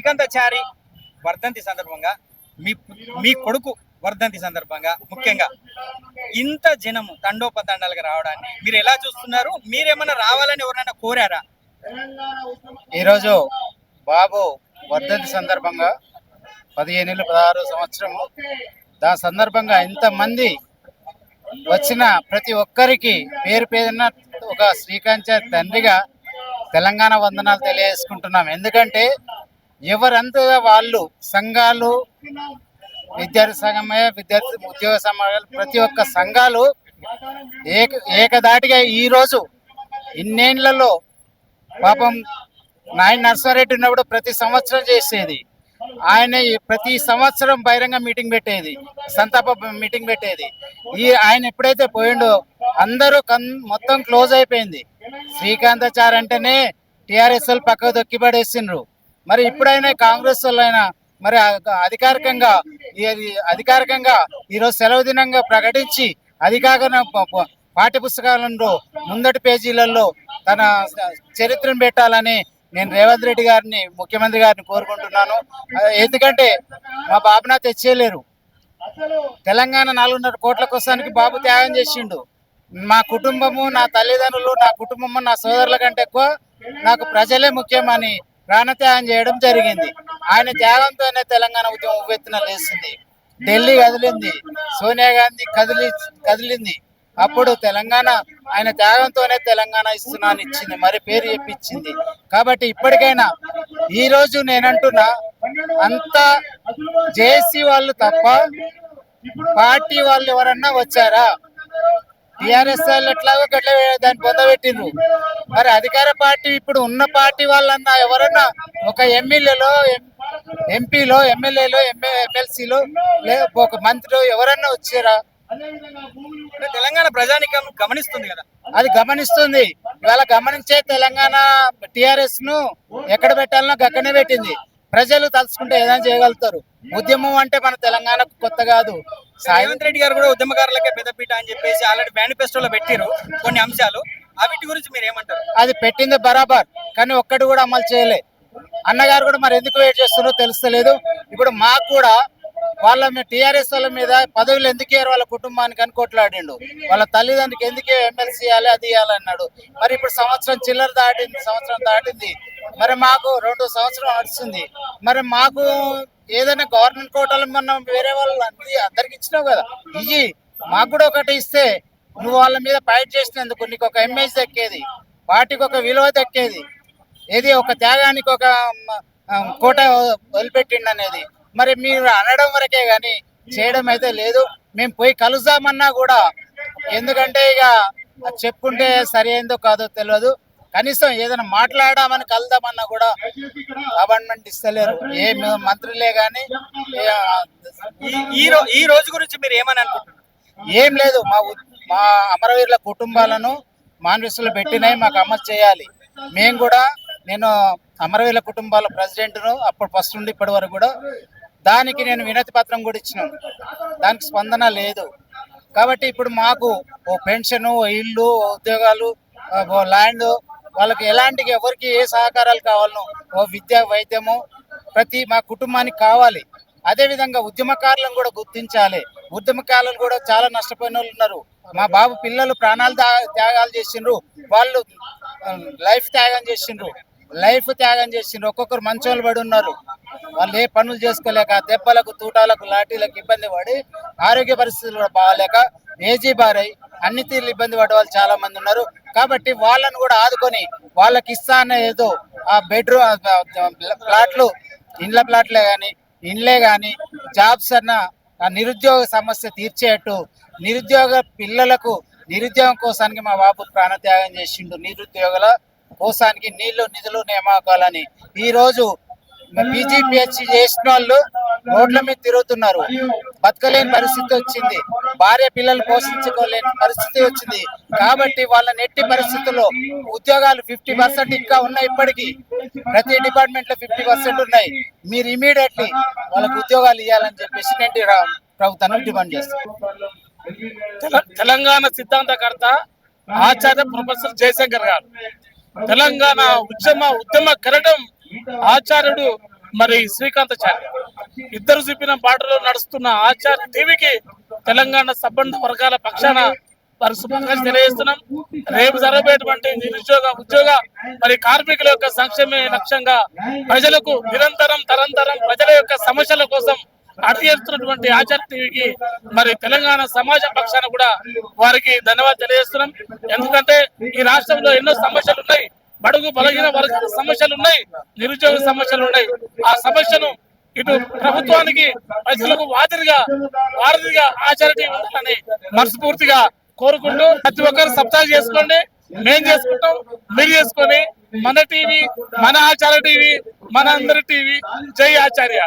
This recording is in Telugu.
శ్రీకాంతాచారి వర్ధంతి సందర్భంగా మీ మీ కొడుకు వర్ధంతి సందర్భంగా ముఖ్యంగా ఇంత జనము తండోపతండాలుగా రావడాన్ని మీరు ఎలా చూస్తున్నారు? మీరేమన్నా రావాలని ఎవరైనా కోరారా? ఈరోజు బాబు వర్ధంతి సందర్భంగా పదిహేను పదహారు సంవత్సరము. దాని సందర్భంగా ఇంతమంది వచ్చిన ప్రతి ఒక్కరికి పేరు పేరున ఒక శ్రీకాంత్ తండ్రిగా తెలంగాణ వందనాలు తెలియజేసుకుంటున్నాం. ఎందుకంటే ఎవరంతా వాళ్ళు సంఘాలు విద్యార్థి సంఘమే విద్యార్థి ఉద్యోగ సమాజాలు ప్రతి ఒక్క సంఘాలు ఏక ఏకదాటిగా ఈరోజు ఇన్నేళ్ళలో పాపం నాయన నర్సారెడ్డి ఉన్నప్పుడు ప్రతి సంవత్సరం చేసేది. ఆయన ఈ ప్రతి సంవత్సరం బహిరంగ మీటింగ్ పెట్టేది సంతాప మీటింగ్ పెట్టేది. ఈ ఆయన ఎప్పుడైతే పోయిండో అందరూ కన్ మొత్తం క్లోజ్ అయిపోయింది. శ్రీకాంతాచార్ అంటేనే టిఆర్ఎస్ఎల్ వాళ్ళు పక్కకు దొక్కిపడేసిండ్రు మరి ఇప్పుడైనా కాంగ్రెస్ వాళ్ళైనా మరి అధికారికంగా ఇది అధికారికంగా ఈరోజు సెలవు దినంగా ప్రకటించి అధికారిక పాఠ్య పుస్తకాలలో ముందటి పేజీలలో తన చరిత్రను పెట్టాలని నేను రేవంత్ రెడ్డి గారిని ముఖ్యమంత్రి గారిని కోరుకుంటున్నాను. ఎందుకంటే మా బాబునా తెచ్చేయలేరు. తెలంగాణ నాలుగున్నర కోట్ల కోసానికి బాబు త్యాగం చేసిండు. మా కుటుంబము నా తల్లిదండ్రులు నా కుటుంబము నా సోదరుల కంటే ఎక్కువ నాకు ప్రజలే ముఖ్యమని ప్రాణత్యాగం చేయడం జరిగింది. ఆయన త్యాగంతోనే తెలంగాణ ఉద్యమం ఉవ్వెత్తున లేస్తుంది ఢిల్లీ కదిలింది. సోనియా గాంధీ కదిలి కదిలింది. అప్పుడు తెలంగాణ ఆయన త్యాగంతోనే తెలంగాణ ఇస్తున్నాను ఇచ్చింది. మరి పేరు చెప్పించింది. కాబట్టి ఇప్పటికైనా ఈ రోజు నేనంటున్నా అంతా జేసీ వాళ్ళు తప్ప పార్టీ వాళ్ళు ఎవరన్నా వచ్చారా? టిఆర్ఎస్ వాళ్ళు ఎట్లాగో గట్ల దాన్ని పొందబెట్టిండ్రు మరి అధికార పార్టీ ఇప్పుడు ఉన్న పార్టీ వాళ్ళన్నా ఎవరన్నా ఒక ఎమ్మెల్యేలో ఎంపీలో ఎమ్మెల్యేలో ఎమ్మెల్సీలో ఒక మంత్రిలో ఎవరన్నా వచ్చారా? తెలంగాణ ప్రజానికం గమనిస్తుంది కదా. అది గమనిస్తుంది. ఇవాళ గమనించే తెలంగాణ టిఆర్ఎస్ను ఎక్కడ పెట్టాలనో అక్కడనే పెట్టింది. ప్రజలు తలుచుకుంటే ఏదైనా చేయగలుగుతారు. ఉద్యమం అంటే మన తెలంగాణకు కొత్త కాదు. రేవంత్ రెడ్డి గారు కూడా ఉద్యమకారులకే పెద్దపీట అని చెప్పేసి ఆల్రెడీ మేనిఫెస్టోలో పెట్టారు కొన్ని అంశాలు. అవిటి గురించి మీరు ఏమంటారు? అది పెట్టింది బరాబర్ కానీ ఒక్కటి కూడా అమలు చేయలే. అన్నగారు కూడా మరి ఎందుకు వెయిట్ చేస్తున్నారో తెలుస్తలేదు. ఇప్పుడు మాకు కూడా వాళ్ళ టిఆర్ఎస్ వాళ్ళ మీద పదవులు ఎందుకు ఇయ్యారు? వాళ్ళ కుటుంబానికి అని కొట్లాడిండు. వాళ్ళ తల్లిదండ్రులకి ఎందుకు ఎమ్మెల్సీ ఇవ్వాలి అది ఇవ్వాలన్నాడు మరి ఇప్పుడు సంవత్సరం చిల్లర దాటింది సంవత్సరం దాటింది. మరి మాకు రెండు సంవత్సరం నడుస్తుంది. మరి మాకు ఏదైనా గవర్నమెంట్ కోటాలు మనం వేరే వాళ్ళు అన్ని అందరికి ఇచ్చినావు కదా. ఇయ్యి మాకు కూడా ఒకటి ఇస్తే నువ్వు వాళ్ళ మీద ఫైట్ చేసినందుకు నీకు ఒక ఇమేజ్ దక్కేది. వాటికి ఒక విలువ దక్కేది. ఏది ఒక త్యాగానికి ఒక కోట వదిలిపెట్టిండి అనేది మరి మీరు అనడం వరకే కానీ చేయడం అయితే లేదు. మేము పోయి కలుద్దామన్నా కూడా. ఎందుకంటే ఇక చెప్పుకుంటే సరి అయిందో కాదో తెలియదు. కనీసం ఏదైనా మాట్లాడామని కలుద్దామన్నా కూడా గవర్నమెంట్ ఇస్తలేరు. ఏ మంత్రులే కానీ ఈ ఈ రోజు గురించి మీరు ఏమని అనుకుంటున్నారు? ఏం లేదు. మా మా అమరవీరుల కుటుంబాలను మాన్వెస్టులు పెట్టినాయి మాకు అమలు చేయాలి. మేము కూడా నేను అమరవీరుల కుటుంబాల ప్రెసిడెంట్ను అప్పుడు ఫస్ట్ నుండి ఇప్పటి వరకు కూడా దానికి నేను వినతి పత్రం కూడా ఇచ్చినాను. దానికి స్పందన లేదు. కాబట్టి ఇప్పుడు మాకు ఓ పెన్షన్ ఓ ఇల్లు ఓ ఉద్యోగాలు ఓ ల్యాండ్ వాళ్ళకి ఎలాంటి ఎవరికి ఏ సహకారాలు కావాలనో ఓ విద్య వైద్యము ప్రతి మా కుటుంబానికి కావాలి. అదేవిధంగా ఉద్యమకారులను కూడా గుర్తించాలి. ఉద్యమకారులు కూడా చాలా నష్టపోయిన వాళ్ళు ఉన్నారు. మా బాబు పిల్లలు ప్రాణాలు త్యాగాలు చేసిండ్రు. వాళ్ళు లైఫ్ త్యాగం చేసిండ్రు. లైఫ్ త్యాగం చేసిండ్రు. ఒక్కొక్కరు మంచోళ్ళు పడి ఉన్నారు. వాళ్ళు ఏ పనులు చేసుకోలేక దెబ్బలకు తూటాలకు లాఠీలకు ఇబ్బంది పడి ఆరోగ్య పరిస్థితులు కూడా బాగాలేక ఏజీ బారై అన్ని తీర్లు ఇబ్బంది పడే వాళ్ళు చాలా మంది ఉన్నారు. కాబట్టి వాళ్ళను కూడా ఆదుకొని వాళ్ళకి ఇస్తా అనే ఏదో ఆ బెడ్రూమ్ ప్లాట్లు ఇండ్ల ప్లాట్లే కానీ ఇండ్లే కానీ జాబ్స్ అన్న ఆ నిరుద్యోగ సమస్య తీర్చేట్టు నిరుద్యోగ పిల్లలకు నిరుద్యోగం కోసానికి మా బాబు ప్రాణత్యాగం చేసిండు. నిరుద్యోగుల కోసానికి నీళ్ళు నిధులు నియామకాలని. ఈరోజు పీజీ పిహెచ్డి చేసిన వాళ్ళు రోడ్ల మీద తిరుగుతున్నారు. బతకలేని పరిస్థితి వచ్చింది. భార్య పిల్లలు పోషించుకోలేని పరిస్థితి వచ్చింది. కాబట్టి వాళ్ళ నెట్టి పరిస్థితుల్లో ఉద్యోగాలు ఫిఫ్టీ పర్సెంట్ ఇంకా ఉన్నాయి ఇప్పటికీ. ప్రతి డిపార్ట్మెంట్లో ఫిఫ్టీ పర్సెంట్ ఉన్నాయి. మీరు ఇమీడియట్లీ వాళ్ళకి ఉద్యోగాలు ఇవ్వాలని చెప్పేసి నేను రా- ప్రభుత్వాన్ని డిమాండ్ చేస్తాను. తెల- తెలంగాణ సిద్ధాంతకర్త ఆచార్య ప్రొఫెసర్ జయశంకర్ గారు. తెలంగాణ ఉద్యమ ఉద్యమ కరటం ఆచార్యుడు మరి శ్రీకాంతాచార్య ఇద్దరు చూపిన బాటలో నడుస్తున్న ఆచార్య టీవీకి తెలంగాణ సబ్బండ వర్గాల పక్షాన వారి శుభాకాంక్షలు తెలియజేస్తున్నాం. రేపు జరగబోయేటువంటి నిరుద్యోగ ఉద్యోగ మరి కార్మికుల యొక్క సంక్షేమే లక్ష్యంగా ప్రజలకు నిరంతరం తరంతరం ప్రజల యొక్క సమస్యల కోసం అడిగేస్తున్నటువంటి ఆచార్య టీవీకి మరి తెలంగాణ సమాజ పక్షాన కూడా వారికి ధన్యవాదాలు తెలియజేస్తున్నాం. ఎందుకంటే ఈ రాష్ట్రంలో ఎన్నో సమస్యలు ఉన్నాయి. బడుగు బలహీన వర్గాల సమస్యలు ఉన్నాయి నిరుద్యోగ సమస్యలు ఉన్నాయి. ఆ సమస్యను ఇటు ప్రభుత్వానికి ప్రజలకు వాదిరిగా వారధిగా ఆచార్య ఉండాలని మనస్ఫూర్తిగా కోరుకుంటూ ప్రతి ఒక్కరు సప్తాహ చేసుకోండి మేం చేసుకుంటాం మీరు చేసుకొని మన టీవీ మన ఆచార్య టీవీ మన అందరి టీవీ. జై ఆచార్య.